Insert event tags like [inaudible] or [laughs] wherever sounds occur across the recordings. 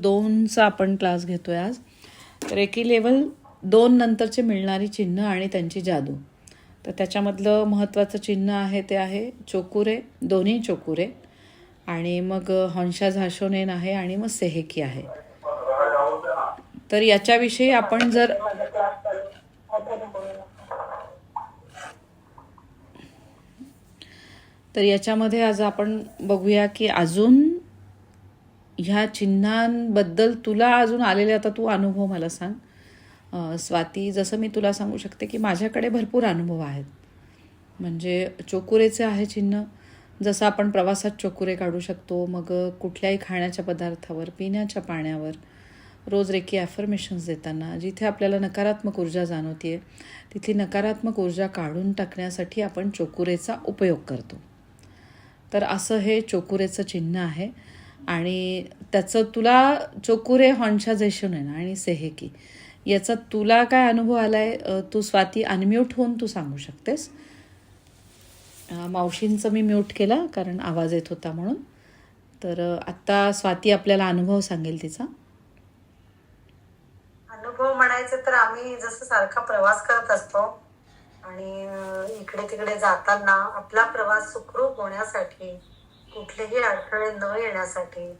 दोनचा आपण क्लास घेतो आहे आज रेकी लेवल दोन नंतरचे मिळणारी चिन्ह आणि त्यांची जादू. तर त्याच्यामधलं महत्त्वाचं चिन्ह आहे ते आहे चोकुरे दोन्ही चोकुरे. आणि मग हंशा झाशोनेन आहे आणि मग सेहेकी आहे. तर याच्याविषयी आपण जर तर याच्यामध्ये आज आपण बघूया की अजून ह्या चिन्हांबद्दल तुला अजून आलेले आता तू अनुभव मला सांग. स्वाती जसं मी तुला सांगू शकते की माझ्याकडे भरपूर अनुभव आहेत. म्हणजे चोकुरेचे आहे चिन्ह. जसं आपण प्रवासात चोकुरे काढू शकतो मग कुठल्याही खाण्याच्या पदार्थावर पिण्याच्या पाण्यावर रोज रेकी ॲफर्मेशन्स देताना जिथे आपल्याला नकारात्मक ऊर्जा जाणवते तिथली नकारात्मक ऊर्जा काढून टाकण्यासाठी आपण चोकुरेचा उपयोग करतो. तर असं हे चोकुरेचं चिन्ह आहे. आणि त्याचं तुला चोकुरे हॉनशा जैशून आहे ना आणि सेहेकी याचा तुला काय अनुभव आलाय? आहे तू स्वाती अनम्यूट होऊन तू सांगू शकतेस. मावशींचं मी म्यूट केला कारण आवाज येत होता म्हणून. तर आत्ता स्वाती आपल्याला अनुभव सांगेल तिचा. अनुभव म्हणायचे तर आम्ही जसं सारखा प्रवास करत असतो. आणि इकडे तिकडे जाताना आपला प्रवास सुखरूप होण्यासाठी कुठलेही अडथळे न येण्यासाठी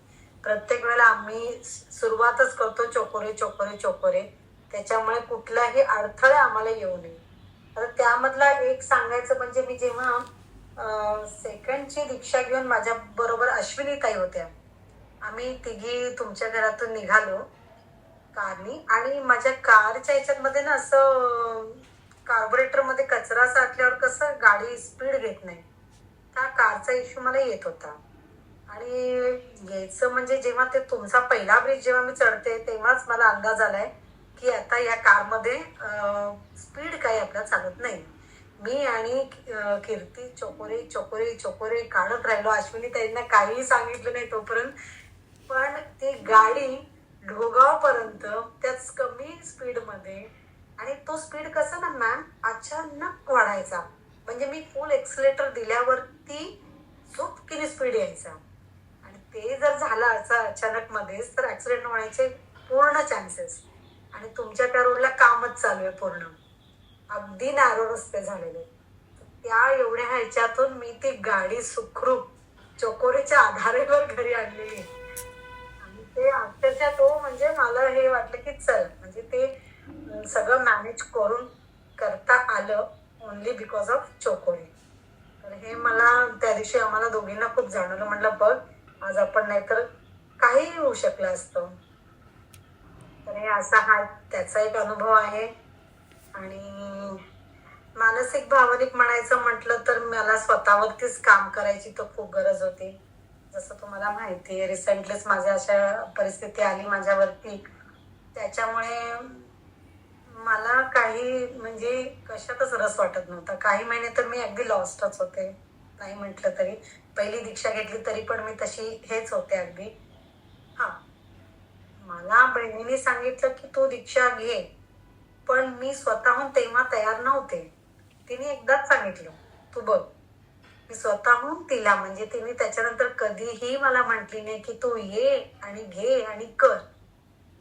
प्रत्येक वेळेला आम्ही सुरुवातच करतो चोकोरे चोकोरे चोकोरे. त्याच्यामुळे कुठलाही अडथळे आम्हाला येऊ नये. आता त्यामधला एक सांगायचं म्हणजे मी जेव्हा सेकंडची रिक्षा घेऊन माझ्या बरोबर अश्विनी ताई होत्या आम्ही तिघी तुमच्या घरातून निघालो. कारनी आणि माझ्या कारच्या ह्याच्यामध्ये ना असं कार्बोरेटरमध्ये कचरा साठल्यावर कसं गाडी स्पीड घेत नाही. त्या कारचा इश्यू मला येत होता. आणि यायचं म्हणजे जेव्हा ते तुमचा पहिला ब्रिज जेव्हा मी चढते तेव्हाच मला अंदाज आलाय की आता या कारमध्ये स्पीड काही आपल्या चालत नाही. मी आणि कीर्ती चोकोरे चोकोरे चोकोरे काढत राहिलो. अश्विनी त्यांना काहीही सांगितलं नाही तोपर्यंत. पण ती गाडी ढोगावपर्यंत त्याच कमी स्पीडमध्ये आणि तो स्पीड कसा ना मॅम अचानक वाढायचा. म्हणजे मी फुल एक्सलेटर ती झोपकिरी स्पीड यायचा. आणि ते जर झालं असं अचानक मध्येच तर ऍक्सिडेंट होण्याचे पूर्ण चान्सेस आणि तुमच्या त्या रोडला कामच चालू आहे पूर्ण. अगदी नॅरो रस्ते झालेले. त्या एवढ्या ह्याच्यातून मी ती गाडी सुखरूप चोकोरीच्या आधारेवर घरी आणलेली आणि ते अक्षरशः तो म्हणजे मला हे वाटलं की चल म्हणजे ते सगळं मॅनेज करून करता आलं ओनली बिकॉज ऑफ चोकोरी. हे मला त्या दिवशी आम्हाला दोघींना खूप जाणवलं. म्हटलं बघ आज आपण नाहीतर काहीही होऊ शकलं असतं. तर हे असा हा त्याचा एक अनुभव आहे. आणि मानसिक भावनिक म्हणायचं म्हटलं तर मला स्वतःवरतीच काम करायची तर खूप गरज होती. जसं तुम्हाला माहिती आहे रिसेंटलीच माझ्या अशा परिस्थिती आली माझ्यावरती. त्याच्यामुळे मला काही म्हणजे कशातच रस वाटत नव्हता. काही महिने तर मी अगदी लॉस्टच होते. नाही म्हटलं तरी. पहिली दीक्षा घेतली तरी पण मी तशी हेच होते अगदी. हा. मला बहिणीने सांगितलं की तू दीक्षा घे. पण मी स्वतःहून तेव्हा तयार नव्हते. तिने एकदाच सांगितलं तू बघ मी स्वतःहून तिला म्हणजे तिने त्याच्यानंतर कधीही मला म्हटली नाही की तू ये आणि घे आणि कर.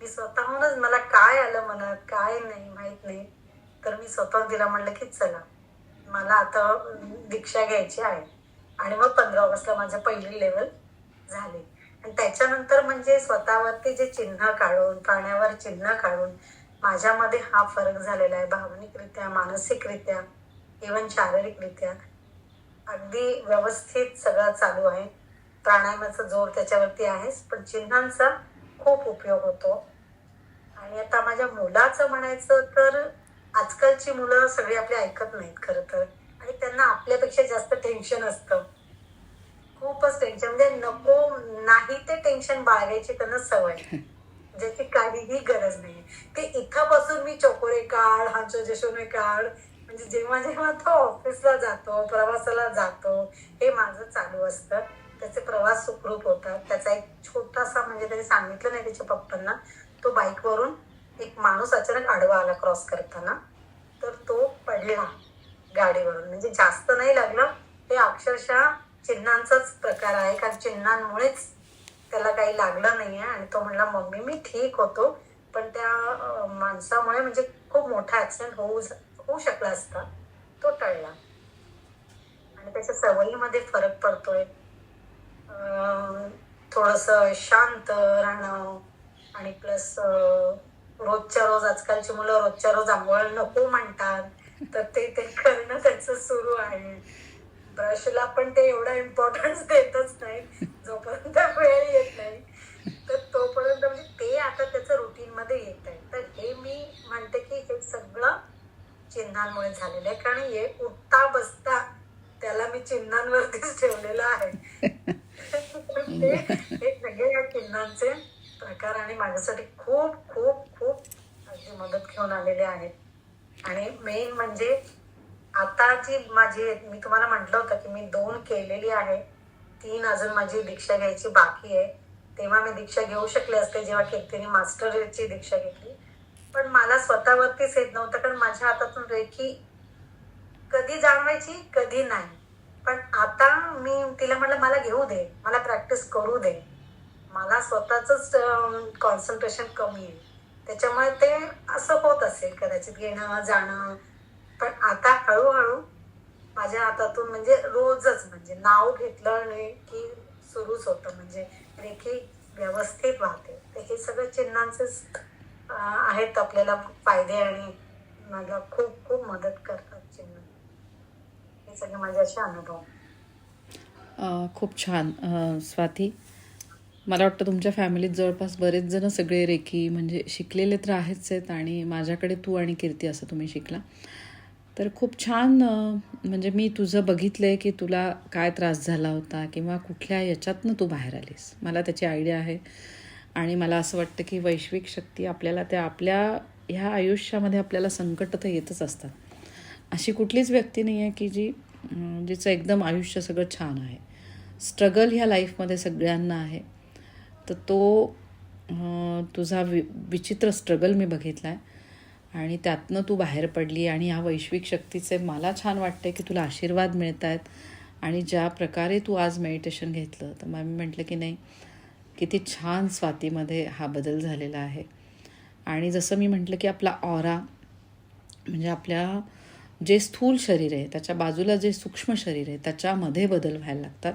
मी स्वतःहूनच मला काय आलं मनात काय नाही माहीत नाही. तर मी स्वतःहून तिला म्हणलं की चला मला आता दीक्षा घ्यायची आहे. आणि मग पंधरा ऑगस्टला माझं पहिली लेवल झाली. आणि त्याच्यानंतर म्हणजे स्वतःवरती जे चिन्ह काढून पाण्यावर चिन्ह काढून माझ्यामध्ये हा फरक झालेला आहे. भावनिकरित्या मानसिकरित्या इवन शारीरिकरित्या. अगदी व्यवस्थित सगळं चालू आहे. प्राणायामाचा जोर त्याच्यावरती आहेच पण चिन्हांचा खूप उपयोग होतो. आणि आता माझ्या मुलाचं म्हणायचं तर आजकालची मुलं सगळी आपली ऐकत नाहीत खरं तर. आणि त्यांना आपल्यापेक्षा जास्त टेन्शन असतं. खूपच टेन्शन म्हणजे नको नाही ते टेन्शन बाळगायची त्यांना सवय. ज्याची काहीही गरज नाही ते इथं बसून मी चोकोरे काढ हांचो जशोने काढ. म्हणजे जेव्हा जेव्हा तो ऑफिसला जातो प्रवासाला जातो हे माझं चालू असतं. त्याचे प्रवास सुखरूप होतात. त्याचा एक छोटासा म्हणजे त्याने सांगितलं नाही त्याच्या पप्पांना. तो बाईकवरून एक माणूस अचानक आडवा आला क्रॉस करताना. तर तो पडला गाडीवरून. म्हणजे जास्त नाही लागलं. हे अक्षरशः चिन्हांचाच प्रकार आहे. कारण चिन्हांमुळेच त्याला काही लागलं नाही आहे आणि तो म्हणला मम्मी मी ठीक होतो. पण त्या माणसामुळे म्हणजे खूप मोठा ॲक्सिडेंट होऊ होऊ शकला असता. तो टळला. आणि त्याच्या सवयीमध्ये फरक पडतोय. थोडंसं शांत राहणं आणि प्लस रोजच्या रोज आजकालची मुलं रोजच्या रोज आंघोळ नको म्हणतात. तर ते ते करणं त्याचं सुरू आहे. ब्रशला पण ते एवढा इम्पॉर्टन्स देतच नाही. जोपर्यंत वेळ येत नाही तर तोपर्यंत म्हणजे ते आता त्याचं रुटीन मध्ये येत आहे. तर हे मी म्हणते की हे सगळं चिन्हांमुळे झालेलं आहे. कारण हे उठता बसता त्याला मी चिन्हांवरतीच ठेवलेलं आहे. [laughs] [laughs] ते हे सगळे या चिन्हांचे प्रकार आणि माझ्यासाठी खूप खूप खूप अगदी मदत घेऊन आलेले आहेत. आणि मेन म्हणजे आता जी माझी मी तुम्हाला म्हटलं होतं की मी दोन केलेली आहे. तीन अजून माझी दीक्षा घ्यायची बाकी आहे. तेव्हा मी दीक्षा घेऊ शकले असते जेव्हा कीर्तीने मास्टरची दीक्षा घेतली. पण मला स्वतःवरतीच येत नव्हतं कारण माझ्या हातातून रेखी कधी जाणवायची कधी नाही. पण आता मी तिला म्हटलं मला घेऊ दे. मला प्रॅक्टिस करू दे. मला स्वतःच कॉन्सन्ट्रेशन कमी आहे. त्याच्यामुळे ते असं होत असेल कदाचित घेणं जाणं. पण आता हळूहळू माझ्या हातातून म्हणजे रोजच म्हणजे नाव घेतलं नाही की सुरूच होतं. म्हणजे रेखी व्यवस्थित वाहते. तर हे सगळं चिन्हांचेच आहेत आपल्याला फायदे आणि मला खूप खूप मदत करतात चिन्ह. हे सगळे माझे असे अनुभव खूप छान स्वाती. मला वाटतं तुमच्या फॅमिलीत जवळपास बरेच जण सगळे रेखी म्हणजे शिकलेले तर आहेच आहेत आणि माझ्याकडे तू आणि कीर्ती असं तुम्ही शिकला. तर खूप छान म्हणजे मी तुझं बघितलं आहे की तुला काय त्रास झाला होता किंवा कुठल्या याच्यातनं तू बाहेर आलीस. मला त्याची आयडिया आहे आणि मला असं वाटतं की वैश्विक शक्ती आपल्याला त्या आपल्या ह्या आयुष्यामध्ये आपल्याला संकट तर येतच असतात. अशी कुठलीच व्यक्ती नाही आहे की जी जिचं एकदम आयुष्य सगळं छान आहे. स्ट्रगल ह्या लाईफमध्ये सगळ्यांना आहे. तर तो तुझा वि विचित्र स्ट्रगल मी बघितला आहे आणि त्यातनं तू बाहेर पडली आणि ह्या वैश्विक शक्तीचे मला छान वाटते की तुला आशीर्वाद मिळत आहेत आणि ज्या प्रकारे तू आज मेडिटेशन घेतलं तर मग मी म्हटलं की नाही किती छान स्वातीमध्ये हा बदल झालेला आहे. आणि जसं मी म्हटलं की आपला ऑरा म्हणजे आपल्या जे स्थूल शरीर आहे त्याच्या बाजूला जे सूक्ष्म शरीर आहे त्याच्यामध्ये बदल व्हायला लागतात.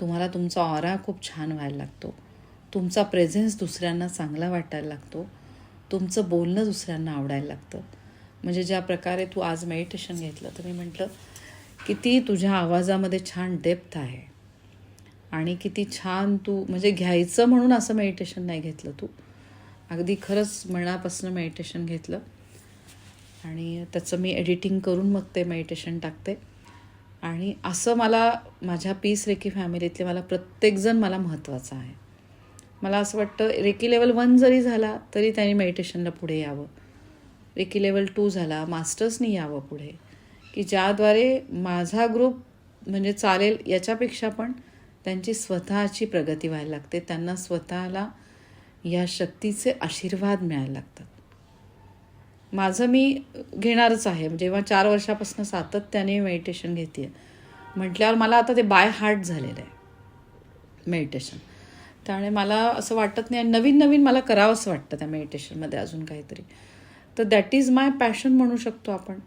तुम्हाला तुमचा ऑरा खूप छान व्हायला लागतो. तुमचा प्रेझेन्स दुसऱ्यांना चांगला वाटायला लागतो. तुमचं बोलणं दुसऱ्यांना आवडायला लागतं. म्हणजे ज्या प्रकारे तू आज मेडिटेशन घेतलं तर मी म्हटलं किती तुझ्या आवाजामध्ये छान डेप्थ आहे. आणि किती छान तू म्हणजे घ्यायचं म्हणून असं मेडिटेशन नाही घेतलं तू. अगदी खरंच मनापासून मेडिटेशन घेतलं. आणि त्याचं मी एडिटिंग करून मग ते मेडिटेशन टाकते. आणि असं मला माझ्या पीस रेकी फॅमिलीतले मला प्रत्येकजण मला महत्त्वाचं आहे. मला असं वाटतं रेकी लेवल वन जरी झाला तरी त्यांनी मेडिटेशनला पुढे यावं. रेकी लेवल टू झाला मास्टर्सनी यावं पुढे. की ज्याद्वारे माझा ग्रुप म्हणजे चालेल याच्यापेक्षा पण त्यांची स्वतःची प्रगती व्हायला लागते. त्यांना स्वतःला या शक्तीचे आशीर्वाद मिळायला लागतात. माझं मी घेणारच आहे. जेव्हा चार वर्षापासून सातत्याने मेडिटेशन घेते म्हटल्यावर मला आता ते बाय हार्ट झालेलं आहे. मेडिटेशन त्यामुळे मला असं वाटत नाही. आणि नवीन नवीन मला करावंसं वाटतं त्या मेडिटेशनमध्ये अजून काहीतरी. तर दॅट इज माय पॅशन म्हणू शकतो आपण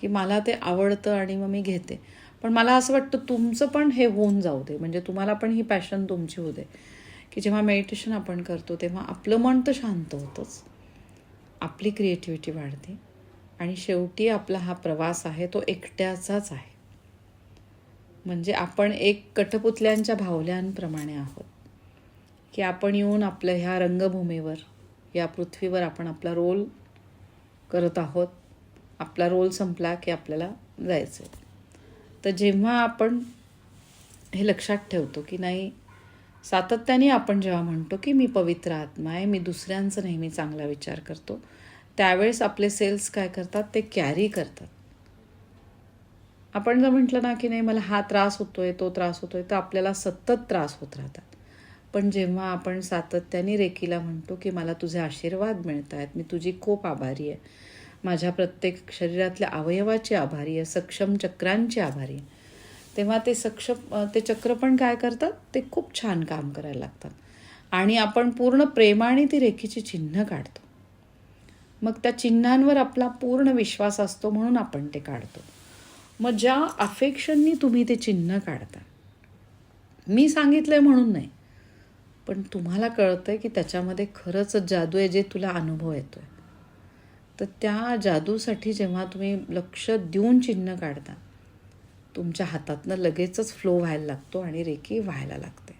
की मला ते आवडतं आणि मग मी घेते. पण मला असं वाटतं तुमचं पण हे होऊन जाऊ दे. म्हणजे तुम्हाला पण ही पॅशन तुमची होऊ दे. की जेव्हा मेडिटेशन आपण करतो तेव्हा आपलं मन तर शांत होतंच. आपली क्रिएटिव्हिटी वाढते. आणि शेवटी आपला हा प्रवास आहे तो एकट्याचाच आहे. म्हणजे आपण एक कठपुतल्यांच्या भावल्यांप्रमाणे आहोत. की आपण येऊन आपल्या ह्या रंगभूमीवर या पृथ्वीवर आपण आपला रोल करत आहोत आपला रोल संपला की आपल्याला जायचं आहे तर जेव्हा आपण हे लक्षात ठेवतो की नाही सातत्याने आपण जेव्हा म्हणतो की मी पवित्र आत्मा आहे मी दुसऱ्यांचं नेहमी चांगला विचार करतो त्यावेळेस आपले सेल्स काय करतात? ते कॅरी करतात. आपण जर म्हटलं ना की नाही मला हा त्रास होतोय तो त्रास होतोय तर आपल्याला सतत त्रास होत राहतात. पण जेव्हा आपण सातत्याने रेकीला म्हणतो की मला तुझे आशीर्वाद मिळत आहेत मी तुझी खूप आभारी आहे. माझ्या प्रत्येक शरीरातल्या अवयवाची आभारी आहे सक्षम चक्रांची आभारी आहे. तेव्हा ते सक्षम ते चक्र पण काय करतात? ते खूप छान काम करायला लागतात. आणि आपण पूर्ण प्रेमाने ती रेखीची चिन्ह काढतो. मग त्या चिन्हांवर आपला पूर्ण विश्वास असतो म्हणून आपण ते काढतो. मग ज्या अफेक्शननी तुम्ही ते चिन्ह काढता. मी सांगितलं आहे म्हणून नाही. पण तुम्हाला कळतं आहे की त्याच्यामध्ये खरंच जादू आहे जे तुला अनुभव येतो आहे तर त्या जादूसाठी जेव्हा तुम्ही लक्ष देऊन चिन्ह काढता तुमच्या हातातनं लगेचच फ्लो व्हायला लागतो आणि रेखी व्हायला लागते.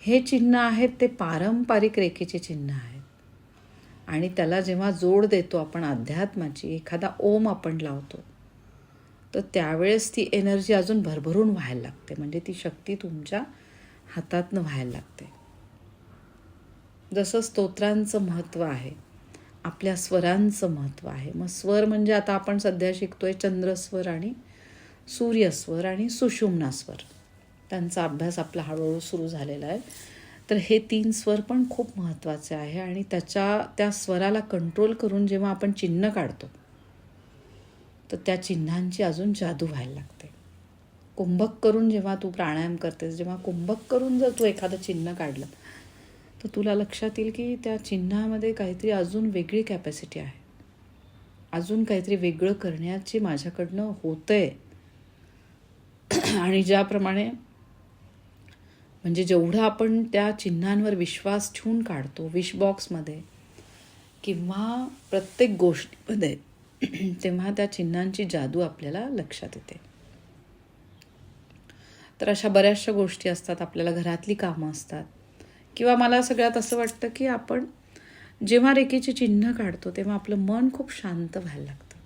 हे चिन्ह आहेत ते पारंपरिक रेखेचे चिन्ह आहेत. आणि त्याला जेव्हा जोड देतो आपण अध्यात्माची एखादा ओम आपण लावतो तर त्यावेळेस ती एनर्जी अजून भरभरून व्हायला लागते. म्हणजे ती शक्ती तुमच्या हातातनं व्हायला लागते. जसं स्तोत्रांचं महत्त्व आहे आपल्या स्वरांचं महत्त्व आहे. मग स्वर म्हणजे आता आपण सध्या शिकतोय चंद्रस्वर आणि सूर्यस्वर आणि सुषुम्नास्वर. त्यांचा अभ्यास आपला हळूहळू सुरू झालेला आहे. तर हे तीन स्वर पण खूप महत्त्वाचे आहे आणि त्याच्या त्या स्वराला कंट्रोल करून जेव्हा आपण चिन्ह काढतो तर त्या चिन्हांची अजून जादू व्हायला लागते. कुंभक करून जेव्हा तू प्राणायाम करतेस जेव्हा कुंभक करून जर तू एखादं चिन्ह काढलं तर तुला लक्षात येईल की त्या चिन्हामध्ये काहीतरी अजून वेगळी कॅपॅसिटी आहे. अजून काहीतरी वेगळं करण्याची माझ्याकडनं आहे आणि ज्याप्रमाणे म्हणजे जेवढं आपण त्या चिन्हांवर विश्वास ठेवून काढतो विशबॉक्समध्ये किंवा प्रत्येक गोष्टीमध्ये तेव्हा त्या चिन्हांची जादू आपल्याला लक्षात येते. तर अशा बऱ्याचशा गोष्टी असतात आपल्याला घरातली कामं असतात. किंवा मला सगळ्यात असं वाटतं की आपण जेव्हा रेखेचे चिन्ह काढतो तेव्हा आपलं मन खूप शांत व्हायला लागतं.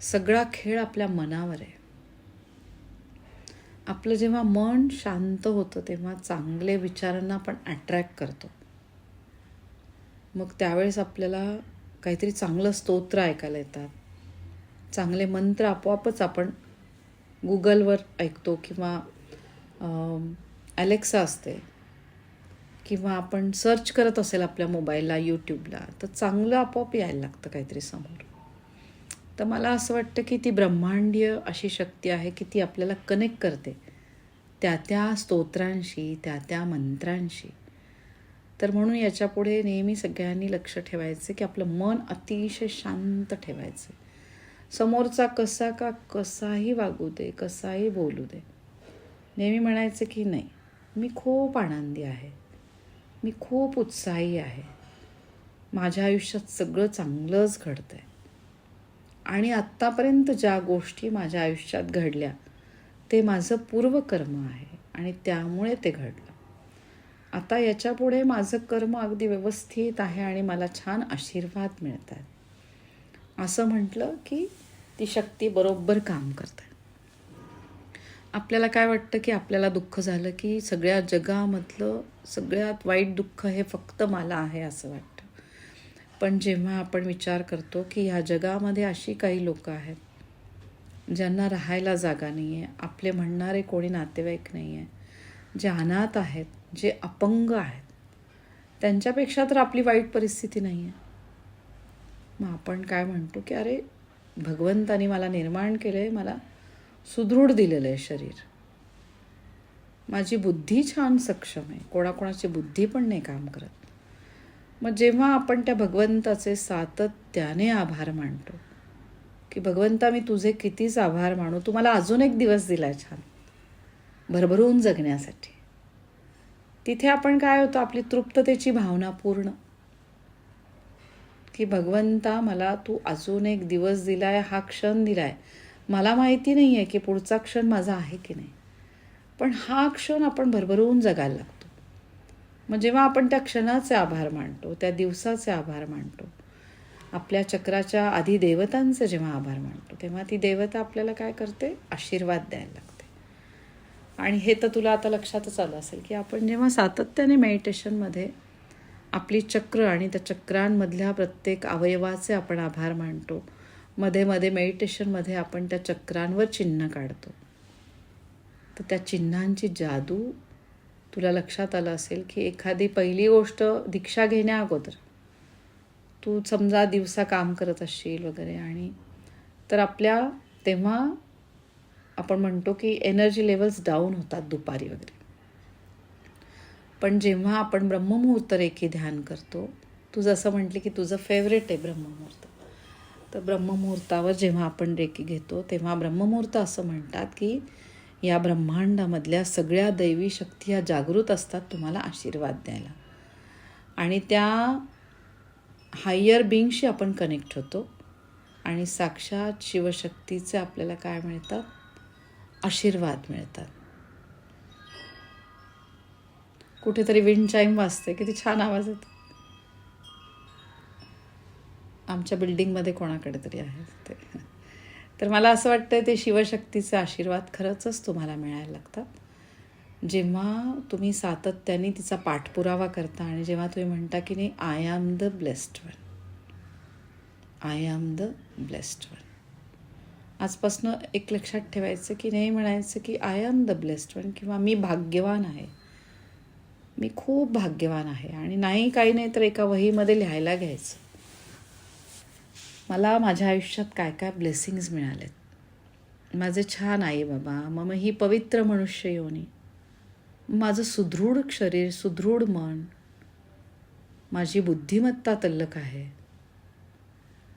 सगळा खेळ आपल्या मनावर आहे. आपलं जेव्हा मन शांत होतं तेव्हा चांगले विचारांना आपण अट्रॅक्ट करतो. मग त्यावेळेस आपल्याला काहीतरी चांगलं स्तोत्र ऐकायला येतात. चांगले मंत्र आपोआपच आपण गुगलवर ऐकतो किंवा ॲलेक्सा असते. किंवा आपण सर्च करत असेल आपल्या मोबाईलला यूट्यूबला तर चांगलं आपोआप यायला लागतं काहीतरी समोर. तर मला असं वाटतं की ती ब्रह्मांडीय अशी शक्ती आहे की ती आपल्याला कनेक्ट करते. त्या त्या स्तोत्रांशी त्या त्या मंत्रांशी. तर म्हणून याच्यापुढे नेहमी सगळ्यांनी लक्ष ठेवायचं की आपलं मन अतिशय शांत ठेवायचं. समोरचा कसा का कसाही वागू दे कसाही बोलू दे. नेहमी म्हणायचं की नाही मी खूप आनंदी आहे. मी खूप उत्साही आहे. माझ्या आयुष्यात सगळं चांगलंच घडतं आहे आणि आत्तापर्यंत ज्या गोष्टी माझ्या आयुष्यात घडल्या ते माझं पूर्वकर्म आहे आणि त्यामुळे ते घडलं. आता याच्यापुढे माझं कर्म अगदी व्यवस्थित आहे आणि मला छान आशीर्वाद मिळतात असं म्हटलं की ती शक्ती बरोबर काम करते. आपल्याला काय वाटतं की आपल्याला दुःख झालं की सगळ्या जगामधलं सगळ्यात वाईट दुःख हे फक्त मला आहे असं वाटतं. पण जेव्हा आपण विचार करतो की ह्या जगामध्ये अशी काही लोकं आहेत ज्यांना राहायला जागा नाही आहे आपले म्हणणारे कोणी नातेवाईक नाही आहे जे अनाथ आहेत जे अपंग आहेत त्यांच्यापेक्षा तर आपली वाईट परिस्थिती नाही आहे मग आपण काय म्हणतो की अरे भगवंतानी मला निर्माण केलं आहे मला सुदृढ दिलेलं आहे शरीर. माझी बुद्धी छान सक्षम आहे. कोणाकोणाची बुद्धी पण नाही काम करत. मग जेव्हा आपण त्या भगवंताचे सातत्याने आभार मानतो की भगवंता मी तुझे कितीच आभार मानू तुम्हाला अजून एक दिवस दिला छान. भरभरून जगण्यासाठी. तिथे आपण काय होतो आपली तृप्ततेची भावना पूर्ण. की भगवंता मला तू अजून एक दिवस दिलाय हा क्षण दिलाय. मला माहिती नाही आहे की पुढचा क्षण माझा आहे की नाही. पण हा क्षण आपण भरभरून जगायला लागतो. मग जेव्हा आपण त्या क्षणाचे आभार मानतो त्या दिवसाचे आभार मानतो आपल्या चक्राच्या आधी देवतांचे जेव्हा आभार मानतो तेव्हा ती देवता आपल्याला काय करते? आशीर्वाद द्यायला लागते. आणि हे तर तुला आता लक्षातच आलं असेल की आपण जेव्हा सातत्याने मेडिटेशनमध्ये आपली चक्र आणि त्या चक्रांमधल्या प्रत्येक अवयवाचे आपण आभार मानतो मध्ये मध्ये मेडिटेशनमध्ये आपण त्या चक्रांवर चिन्ह काढतो. तर त्या चिन्हांची जादू तुला लक्षात आलं असेल की एखादी पहिली गोष्ट दीक्षा घेण्या अगोदर. तू समजा दिवसा काम करत असशील वगैरे आणि तर आपल्या तेव्हा आपण म्हणतो की एनर्जी लेवल्स डाऊन होतात दुपारी वगैरे. पण जेव्हा आपण ब्रह्ममुहूर्त रेखी ध्यान करतो तू जसं म्हटली की तुझं फेवरेट आहे ब्रह्ममुहूर्त. तर ब्रह्ममुहूर्तावर जेव्हा आपण रेकी घेतो तेव्हा ब्रह्ममुहूर्त असं म्हणतात की या ब्रह्मांडामधल्या सगळ्या दैवी शक्ती ह्या जागृत असतात तुम्हाला आशीर्वाद द्यायला. आणि त्या हायर बिंगशी आपण कनेक्ट होतो. आणि साक्षात शिवशक्तीचे आपल्याला काय मिळतात? आशीर्वाद मिळतात. कुठेतरी विंड चाईम वाजते किती छान आवाज येतो. आमच्या बिल्डिंगमध्ये कोणाकडे तरी आहे ते. तर मला असं वाटतं ते शिवशक्तीचे आशीर्वाद खरंचच तुम्हाला मिळायला लागतात. जेव्हा तुम्ही सातत्याने तिचा पाठपुरावा करता आणि जेव्हा तुम्ही म्हणता की नाही I am the blessed one I am the blessed one आजपासनं एक लक्षात ठेवायचं की नाही म्हणायचं की I am the blessed one किंवा मी भाग्यवान आहे. मी खूप भाग्यवान आहे. आणि नाही काही नाही तर एका वहीमध्ये लिहायला घ्यायचं. मला माझ्या आयुष्यात काय काय ब्लेसिंग्स मिळालेत? माझे छान आई बाबा मग ही पवित्र मनुष्य योनी. माझं सुदृढ शरीर सुदृढ मन माझी बुद्धिमत्ता तल्लक आहे.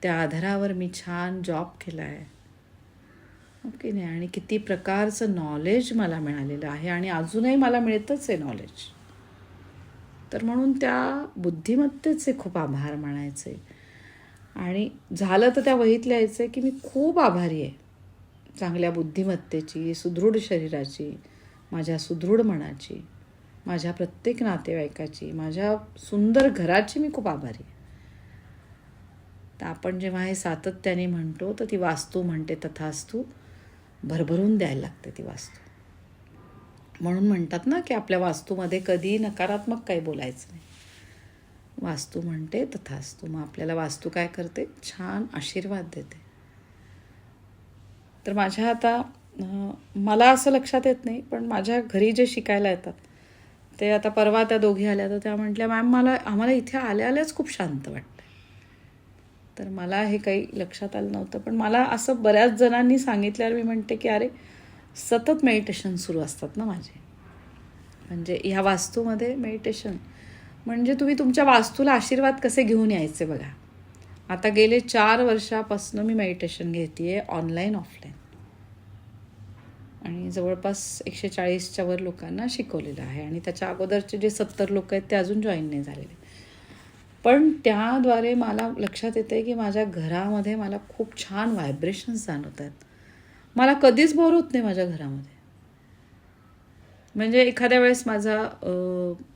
त्या आधारावर मी छान जॉब केला आहे हो ओके नाही? आणि किती प्रकारचं नॉलेज मला मिळालेलं आहे आणि अजूनही मला मिळतंच आहे नॉलेज तर म्हणून त्या बुद्धिमत्तेचे खूप आभार मानायचे. आणि झालं तर त्या वहीत लिहायचं आहे की मी खूप आभारी आहे. चांगल्या बुद्धिमत्तेची सुदृढ शरीराची माझ्या सुदृढ मनाची माझ्या प्रत्येक नातेवाईकाची माझ्या सुंदर घराची मी खूप आभारी आहे. तर आपण जेव्हा हे सातत्याने म्हणतो तर ती वास्तू म्हणते तथास्तू भरभरून द्यायला लागते ती वास्तू. म्हणून म्हणतात ना की आपल्या वास्तूमध्ये कधी नकारात्मक काही बोलायचं नाही. वास्तू म्हणते तथास्तू. मग आपल्याला वास्तू काय करते? छान आशीर्वाद देते. तर माझ्या आता मला असं लक्षात येत नाही पण माझ्या घरी जे शिकायला येतात ते आता परवा त्या दोघी आल्या तर त्या म्हटल्या मॅम मला आम्हाला इथे आल्या आल्याच खूप शांत वाटतं तर मला हे काही लक्षात आलं नव्हतं पण मला असं बऱ्याच जणांनी सांगितल्यावर मी म्हणते की अरे सतत मेडिटेशन सुरू असतात ना माझे. म्हणजे ह्या वास्तूमध्ये मेडिटेशन म्हणजे तुम्ही तुमच्या वास्तूला आशीर्वाद कसे घेऊन यायचे बघा. आता गेले चार वर्षापासून मी मेडिटेशन घेते आहे ऑनलाईन ऑफलाईन आणि जवळपास एकशे चाळीसच्या वर लोकांना शिकवलेलं आहे. आणि त्याच्या अगोदरचे जे सत्तर लोक आहेत ते अजून जॉईन नाही झालेले. पण त्याद्वारे मला लक्षात येतं आहे की माझ्या घरामध्ये मला खूप छान व्हायब्रेशन्स जाणवत आहेत मला कधीच बोर होत नाही माझ्या घरामध्ये. म्हणजे एखाद्या वेळेस माझा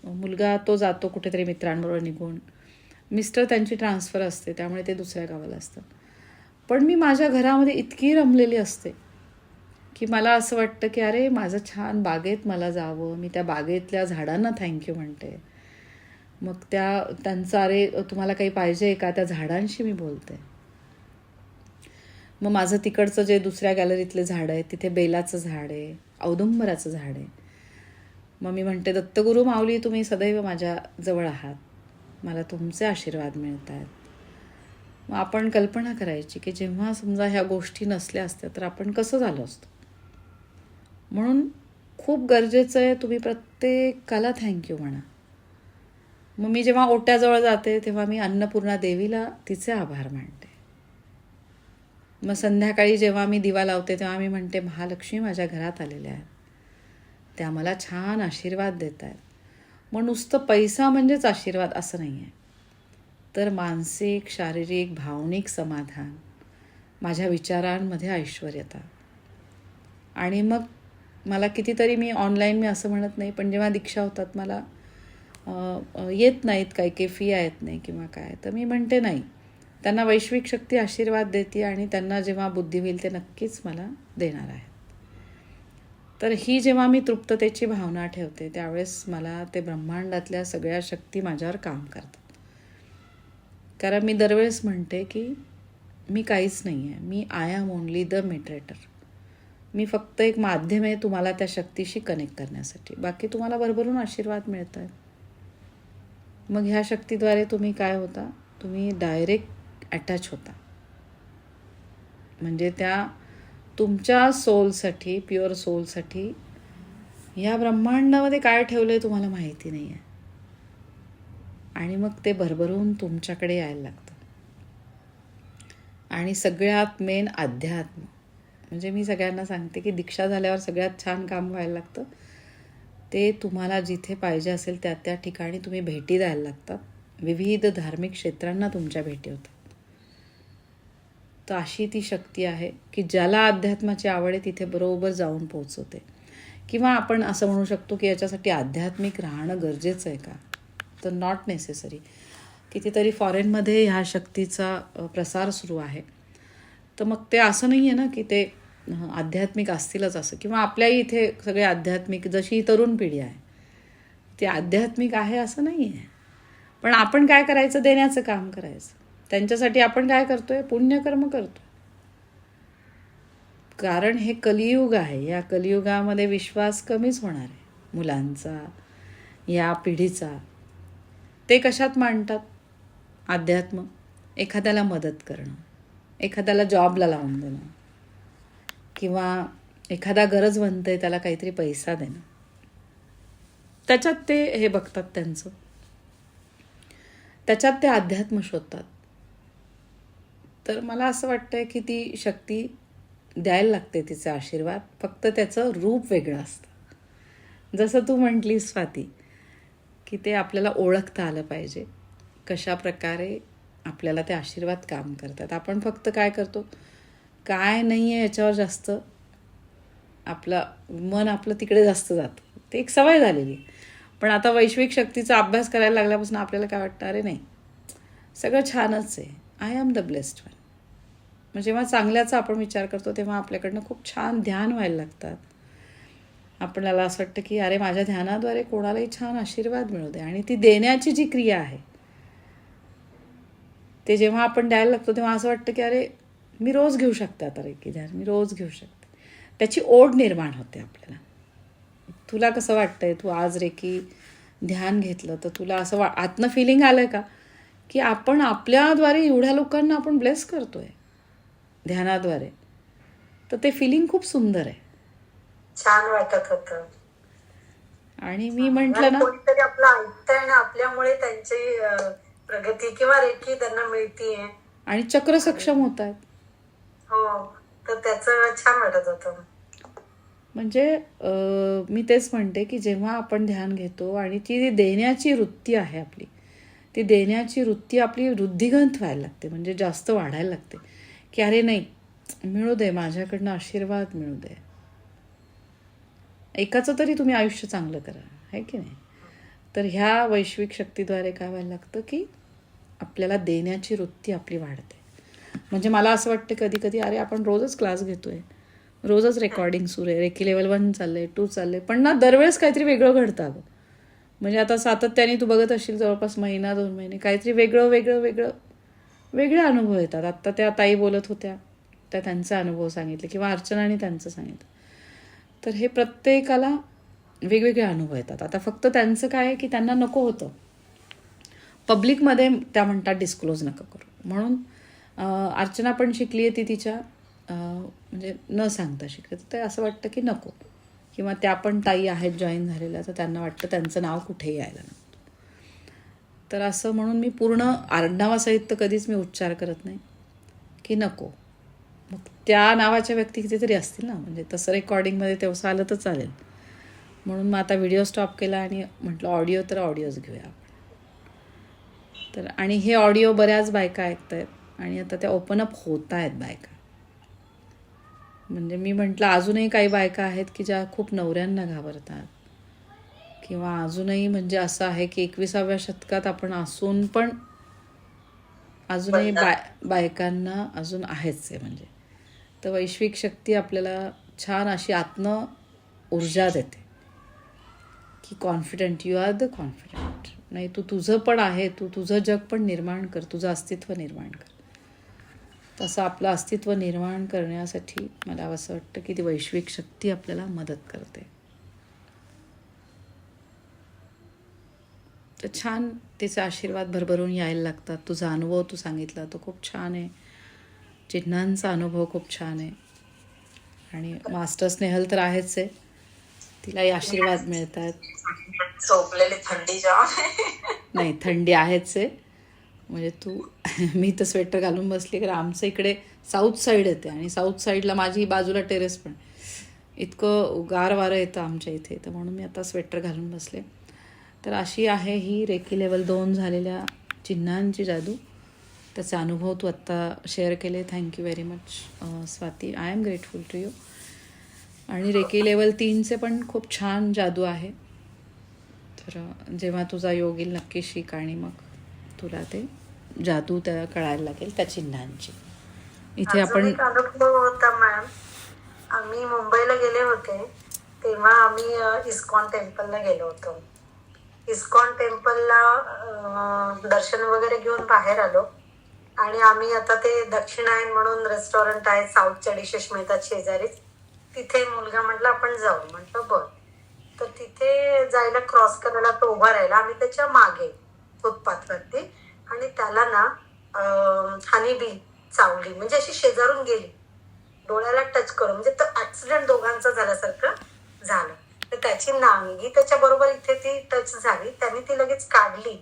मुलगा तो जातो कुठेतरी मित्रांबरोबर निघून. मिस्टर त्यांची ट्रान्सफर असते त्यामुळे ते दुसऱ्या गावाला असतात. पण मी माझ्या घरामध्ये इतकी रमलेली असते की मला असं वाटतं की अरे माझं छान बागेत मला जावं मी त्या बागेतल्या झाडांना थँक्यू म्हणते. मग त्या त्यांचं अरे तुम्हाला काही पाहिजे का? त्या झाडांशी मी बोलते. मग माझं तिकडचं जे दुसऱ्या गॅलरीतले झाड आहे तिथे बेलाचं झाड आहे औदुंबराचं झाड आहे. मग मी म्हणते दत्तगुरू माऊली तुम्ही सदैव माझ्या जवळ आहात. मला तुमचे आशीर्वाद मिळत आहेत मग आपण कल्पना करायची की जेव्हा समजा ह्या गोष्टी नसल्या असत्या तर आपण कसं झालो असतो? म्हणून खूप गरजेचं आहे तुम्ही प्रत्येकाला थँक्यू म्हणा. मग मी जेव्हा ओट्याजवळ जाते तेव्हा मी अन्नपूर्णा देवीला तिचे आभार मानते. मग संध्याकाळी जेव्हा मी दिवा लावते तेव्हा मी म्हणते महालक्ष्मी माझ्या घरात आलेल्या आहेत. त्या मला छान आशीर्वाद देत आहेत मग नुसतं पैसा म्हणजेच आशीर्वाद असं नाही आहे तर मानसिक शारीरिक भावनिक समाधान माझ्या विचारांमध्ये ऐश्वर्यता आणि मग मला कितीतरी मी ऑनलाईन मी असं म्हणत नाही पण जेव्हा दीक्षा होतात मला येत नाहीत काही काही फिया येत नाही किंवा काय तर मी म्हणते नाही. त्यांना वैश्विक शक्ती आशीर्वाद देते आणि त्यांना जेव्हा बुद्धी होईल ते नक्कीच मला देणार आहेत. तर ही जेव्हा मी तृप्ततेची भावना ठेवते त्यावेळेस मला ते ब्रह्मांडातल्या सगळ्या शक्ती माझ्यावर काम करतात. कारण मी दरवेळेस म्हणते की मी काहीच नाही आहे मी I am only the mediator मी फक्त एक माध्यम आहे तुम्हाला त्या शक्तीशी कनेक्ट करण्यासाठी. बाकी तुम्हाला भरभरून आशीर्वाद मिळत आहेत मग ह्या शक्तीद्वारे तुम्ही काय होता? तुम्ही डायरेक्ट अटॅच होता. म्हणजे त्या तुमच्या सोलसाठी प्युअर सोलसाठी या ब्रह्मांडामध्ये काय ठेवलं आहे तुम्हाला माहिती नाही आहे आणि मग ते भरभरून तुमच्याकडे यायला लागतं. आणि सगळ्यात मेन अध्यात्म. म्हणजे मी सगळ्यांना सांगते की दीक्षा झाल्यावर सगळ्यात छान काम व्हायला लागतं. ते तुम्हाला जिथे पाहिजे असेल त्या त्या ठिकाणी तुम्ही भेटी द्यायला लागतात. विविध धार्मिक क्षेत्रांना तुमच्या भेटी होतात. तर अशी ती शक्ती आहे की ज्याला अध्यात्माची आवड आहे तिथे बरोबर जाऊन पोहोचवते. किंवा आपण असं म्हणू शकतो की याच्यासाठी आध्यात्मिक राहणं गरजेचं आहे का? तर नॉट नेसेसरी कितीतरी फॉरेनमध्ये ह्या शक्तीचा प्रसार सुरू आहे. तर मग ते असं नाही आहे ना की ते आध्यात्मिक असतीलच असं. किंवा आपल्याही इथे सगळे आध्यात्मिक जशी ही तरुण पिढी आहे ती आध्यात्मिक आहे असं नाही आहे पण आपण काय करायचं? देण्याचं काम करायचं. त्यांच्यासाठी आपण काय करतोय? पुण्यकर्म करतो कारण हे कलियुग आहे. या कलियुगामध्ये विश्वास कमीच होणार आहे. मुलांचा या पिढीचा. ते कशात मांडतात? अध्यात्म. एखाद्याला मदत करणं. एखाद्याला जॉबला लावून देणं. किंवा एखादा गरज आहे त्याला काहीतरी पैसा देणं. त्याच्यात ते हे बघतात त्यांचं. त्याच्यात ते अध्यात्म शोधतात. तर मला असं वाटतंय की ती शक्ती द्यायला लागते तिचा आशीर्वाद. फक्त त्याचं रूप वेगळं असतं. जसं तू म्हटली स्वाती की ते आपल्याला ओळखता आलं पाहिजे. कशा प्रकारे आपल्याला ते आशीर्वाद काम करतात. आपण फक्त काय करतो? काय नाही आहे याच्यावर जास्त. आपलं मन आपलं तिकडे जास्त जातं. ते एक सवय झालेली. पण आता वैश्विक शक्तीचा अभ्यास करायला लागल्यापासून आपल्याला काय वाटतं? अरे नाही. सगळं छानच आहे. I am the blessed one मग जेव्हा चांगल्याचा आपण विचार करतो तेव्हा आपल्याकडनं खूप छान ध्यान व्हायला लागतात. आपल्याला असं वाटतं की अरे माझ्या ध्यानाद्वारे कोणालाही छान आशीर्वाद मिळू दे. आणि ती देण्याची जी क्रिया आहे ते जेव्हा आपण द्यायला लागतो तेव्हा असं वाटतं की अरे मी रोज घेऊ शकते आता रेकी ध्यान मी रोज घेऊ शकते. त्याची ओढ निर्माण होते आपल्याला. तुला कसं वाटतंय? तू आज रेकी ध्यान घेतलं तर तुला असं वा आतनं फिलिंग आलं का? की आपण आपल्याद्वारे एवढ्या लोकांना आपण ब्लेस करतोय ध्यानाद्वारे तर ते फिलिंग खूप सुंदर आहे. छान वाटत होतं. आणि मी म्हटलं ना कोणीतरी आपलं ऐकतंय आणि आपल्यामुळे त्यांची प्रगती किंवा रेखी त्यांना मिळतीये. आणि चक्र सक्षम होत आहेत हो तर त्याचं छान वाटत होतं. म्हणजे मी तेच म्हणते की जेव्हा आपण ध्यान घेतो आणि ती देण्याची वृत्ती आहे आपली ती देण्याची वृत्ती आपली वृद्धिगंत व्हायला लागते म्हणजे जास्त वाढायला लागते. की अरे नाही मिळू दे माझ्याकडनं आशीर्वाद मिळू दे. एकाचं तरी तुम्ही आयुष्य चांगलं करा आहे की नाही? तर ह्या वैश्विक शक्तीद्वारे काय व्हायला लागतं की आपल्याला देण्याची वृत्ती आपली वाढते. म्हणजे मला असं वाटतं कधी कधी अरे आपण रोजच क्लास घेतोय रोजच रेकॉर्डिंग सुरू आहे रेकी लेवल वन चाललंय टू चाललंय पण ना दरवेळेस काहीतरी वेगळं घडतं अगं. म्हणजे आता सातत्याने तू बघत असशील जवळपास महिना दोन महिने. काहीतरी वेगळं वेगळं वेगळं वेगळे अनुभव येतात. आत्ता त्या ताई बोलत होत्या. त्या त्यांचा अनुभव सांगितले किंवा अर्चनाने त्यांचं सांगितलं. तर हे प्रत्येकाला वेगवेगळे अनुभव येतात. आता फक्त त्यांचं काय आहे की त्यांना नको होतं. पब्लिकमध्ये त्या म्हणतात डिस्क्लोज नका करू. म्हणून अर्चना पण शिकली आहे ती तिच्या म्हणजे न सांगता शिकली तर ते असं वाटतं की नको. किंवा त्या पण ताई आहेत जॉईन झालेल्या तर त्यांना वाटतं त्यांचं नाव कुठेही यायला नको. तर असं म्हणून मी पूर्ण आडनावासहित तर कधीच मी उच्चार करत नाही की नको. मग त्या नावाच्या व्यक्ती कितीतरी असतील ना म्हणजे तसं रेकॉर्डिंगमध्ये तेवढं आलं तर चालेल. म्हणून मग आता व्हिडिओ स्टॉप केला आणि म्हटलं ऑडिओ तर ऑडिओच घेऊया आपण. तर आणि हे ऑडिओ बऱ्याच बायका ऐकत आहेत आणि आता त्या ओपन अप होत आहेत बायका. म्हणजे मी म्हटलं अजूनही काही बायका आहेत की ज्या खूप नवऱ्यांना घाबरतात. किंवा अजूनही म्हणजे असं आहे की एकविसाव्या शतकात आपण असून पण अजूनही बाय बायकांना अजून आहेच आहे म्हणजे. तर वैश्विक शक्ती आपल्याला छान अशी आत्म ऊर्जा देते. की confident you are the confident नाही तू तुझं पण आहे तू तुझं जग पण निर्माण कर तुझं अस्तित्व निर्माण कर. तसं आपलं अस्तित्व निर्माण करण्यासाठी मला असं वाटतं की ती वैश्विक शक्ती आपल्याला मदत करते. तर छान तिचे आशीर्वाद भरभरून यायला लागतात. तुझा अनुभव तू सांगितला तो खूप छान आहे. चिन्हांचा अनुभव खूप छान आहे. आणि मास्टर स्नेहल तर आहेच आहे. तिलाही आशीर्वाद मिळत आहेत झोपलेली थंडी जाम नाही थंडी आहेच आहे. म्हणजे तू [laughs] मी तर स्वेटर घालून बसली कारण आमचं इकडे साऊथ साईड येते आणि साऊथ साईडला माझी बाजूला टेरेस पण. इतकं गार वारं येतं आमच्या इथे तर म्हणून मी आता स्वेटर घालून बसले. तर अशी आहे ही रेकी लेवल दोन झालेल्या चिन्हांची जादू. त्याचा अनुभव तू आत्ता शेअर केले. Thank you very much Swati. I am grateful to you आणि रेकी लेवल तीनचे पण खूप छान जादू आहे. तर जेव्हा तुझा योग येईल नक्की शिक आणि मग. तुला ते. जादू त्या कळायला लागेल त्या चिन्हांची. इथे आपण अनुभव होता मॅम आम्ही मुंबईला गेले होते. तेव्हा आम्ही इस्कॉन टेम्पलला गेलो होतो. इस्कॉन टेम्पलला दर्शन वगैरे घेऊन बाहेर आलो. आणि आम्ही आता ते दक्षिणायन म्हणून रेस्टॉरंट आहे साऊथच्या डिशेस मिळतात शेजारी. तिथे मुलगा म्हटला आपण जाऊ. म्हटलं बर. तर तिथे जायला क्रॉस करायला तो उभा राहिला. आम्ही त्याच्यामागे. फुटपाथवरती आणि त्याला ना हनी बी चावली. म्हणजे अशी शेजारून गेली. डोळ्याला टच करून. म्हणजे तो ऍक्सिडेंट दोघांचा झाल्यासारखं झालं. तर त्याची नांगी त्याच्या बरोबर इथे ती टच झाली. त्याने ती लगेच काढली.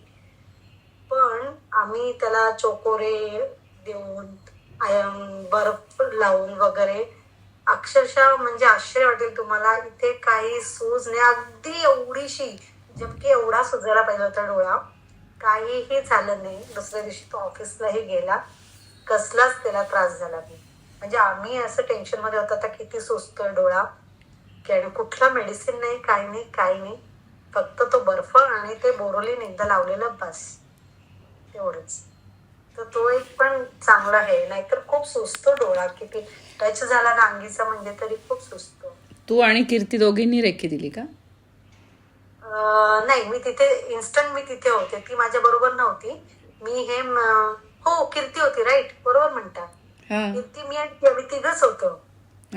पण आम्ही त्याला चोकोरे देऊन आयम बर्फ लावून वगैरे अक्षरशः म्हणजे आश्चर्य वाटेल तुम्हाला. इथे काही सूज नाही. अगदी एवढीशी जमकी एवढा सुजायला पाहिजे होता डोळा. काहीही झालं नाही. दुसऱ्या दिवशी तो ऑफिसलाही गेला. कसलाच त्याला त्रास झाला नाही. म्हणजे आम्ही असं टेन्शनमध्ये होतो आता किती सुचतोय डोळा. की आणि कुठला मेडिसिन नाही काही नाही काही नाही. फक्त तो बर्फ आणि ते बोरोलिन एकदा लावलेलं बस. तेवढंच तर तो एक पण चांगला आहे. नाहीतर खूप सुचतो डोळा. किती टच झाला ना अंगीचा म्हणजे तरी खूप सुचतो तू आणि कीर्ती दोघींनी रेखी दिली का? नाही मी तिथे इन्स्टंट मी तिथे होते. ती माझ्या बरोबर नव्हती. मी हे हो कीर्ती होती राईट बरोबर म्हणता. कीर्ती मी आणि तिघच होतो.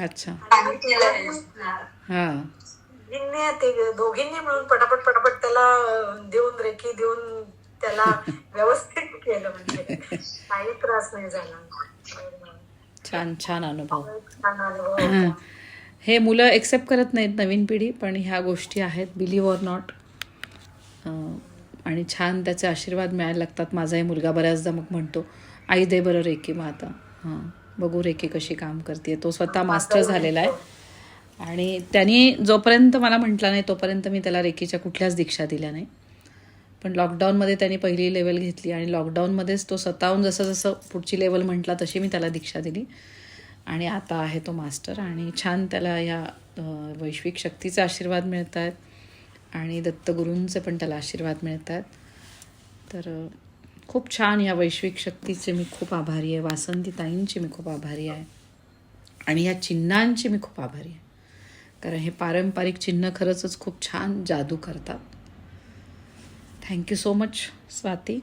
अच्छा. ते दोघींनी मिळून पटापट पटापट त्याला देऊन रेखी देऊन त्याला व्यवस्थित केलं म्हणजे. काही त्रास नाही झाला. छान छान अनुभव. छान अनुभव. हे मुलं एक्सेप्ट करत नाहीत नवीन पिढी पण ह्या गोष्टी आहेत बिलीव्ह ऑर नॉट आणि छान त्याचे आशीर्वाद मिळायला लागतात. माझाही मुलगा बऱ्याचदा मग म्हणतो आई दे बरं रेकी मग आता. हां बघू रेकी कशी काम करते तो स्वतः मास्टर झालेला आहे. आणि त्यांनी जोपर्यंत मला म्हटला नाही तोपर्यंत मी त्याला रेकीच्या कुठल्याच दीक्षा दिल्या नाही. पण लॉकडाऊनमध्ये त्यांनी पहिली लेवल घेतली आणि लॉकडाऊनमध्येच तो स्वतःहून जसं जसं पुढची लेवल म्हटला तशी मी त्याला दीक्षा दिली. आणि आता आहे तो मास्टर आणि छान त्याला या वैश्विक शक्तीचे आशीर्वाद मिळत आहेत आणि दत्तगुरूंचे पण त्याला आशीर्वाद मिळत आहेत तर खूप छान या वैश्विक शक्तीचे मी खूप आभारी आहे. वासंती ताईंची मी खूप आभारी आहे. आणि ह्या चिन्हांची मी खूप आभारी आहे. कारण हे पारंपरिक चिन्ह खरंच खूप छान जादू करतात. Thank you so much Swati.